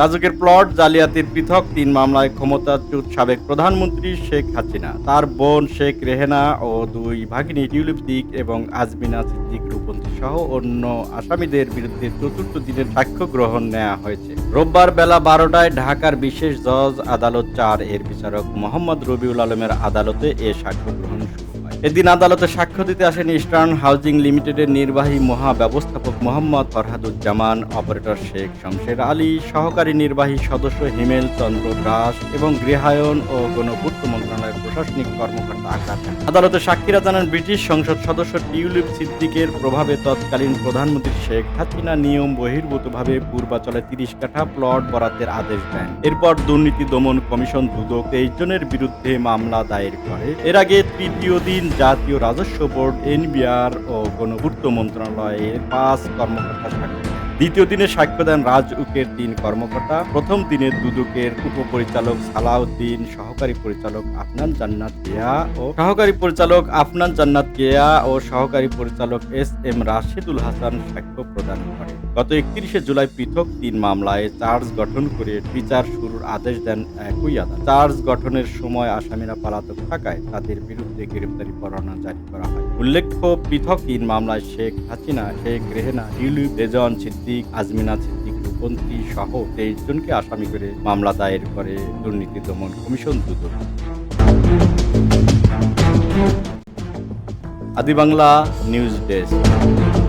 রাজুকের plot জালিয়াতির পৃথক তিন মামলায় ক্ষমতাচ্যুত সাবেক প্রধানমন্ত্রী শেখ হাসিনা, তার বোন শেখ রেহেনা ও দুই ভাগিনী টিউলিপ দিক এবং আজমিনা সিদ্দিক রূপন্তী সহ অন্য আসামিদের বিরুদ্ধে চতুর্থ দিনের সাক্ষ্য গ্রহণ নেওয়া হয়েছে। রোববার বেলা বারোটায় ঢাকার বিশেষ জজ আদালত চার এর বিচারক মোহাম্মদ রবিউল আলমের আদালতে এ সাক্ষ্য গ্রহণ শুরু এদিন আদালতে সাক্ষ্য দিতে আসেন ইস্টার্ন হাউজিং লিমিটেডের নির্বাহী মহাব্যবস্থাপক মোহাম্মদ ফরহাদুজ্জামান, অপারেটর শেখ শমশের আলী, সহকারী নির্বাহী সদস্য হিমেল চন্দ্র দাস এবং গৃহায়ন ও গণপূর্ত মন্ত্রণালয়ের প্রশাসনিক কর্মকর্তা আকার আদালতে সাক্ষীরা জানান, ব্রিটিশ সংসদ সদস্য টিউলিপ সিদ্দিকের প্রভাবে তৎকালীন প্রধানমন্ত্রী শেখ হাসিনা নিয়ম বহির্ভূতভাবে পূর্বাচলে তিরিশ কাঠা প্লট বরাদ্দের আদেশ দেন। এরপর দুর্নীতি দমন কমিশন দুদক তেইশ জনের বিরুদ্ধে মামলা দায়ের করে। এর আগে তৃতীয় দিন জাতীয় রাজস্ব বোর্ড এনবিআর ও গণপূর্ত মন্ত্রণালয়ের পাঁচ কর্মকর্তা দেন। দ্বিতীয় দিনে সাক্ষ্য দেন রাজউকের তিন কর্মকর্তা। প্রথম দিনে দুদকের উপপরিচালক সালাউদ্দিন, সহকারী পরিচালক আফনান জান্নাত কেয়া ও সহকারী পরিচালক আফনান জান্নাত কেয়া ও সহকারী পরিচালক এস এম রাশেদুল হাসান সাক্ষ্য প্রদান করেন। গত একত্রিশে জুলাই পৃথক তিন মামলায় চার্জ গঠন করে বিচার শুরুর আদেশ দেন একই আদালত। চার্জ গঠনের সময় আসামিরা পলাতক থাকায় তাদের বিরুদ্ধে গ্রেপ্তারি পরোয়ানা জারি করা হয়। উল্লেখ্য, পৃথক তিন মামলায় শেখ হাসিনা, শেখ রেহেনা ইউলিপ রেজন সিদ্দিক আজমিনা সিদ্দিক রূপন্তী সহ তেইশ জনকে আসামি করে মামলা দায়ের করে দুর্নীতি দমন কমিশন দুদক। আদি বাংলা নিউজ ডেস্ক।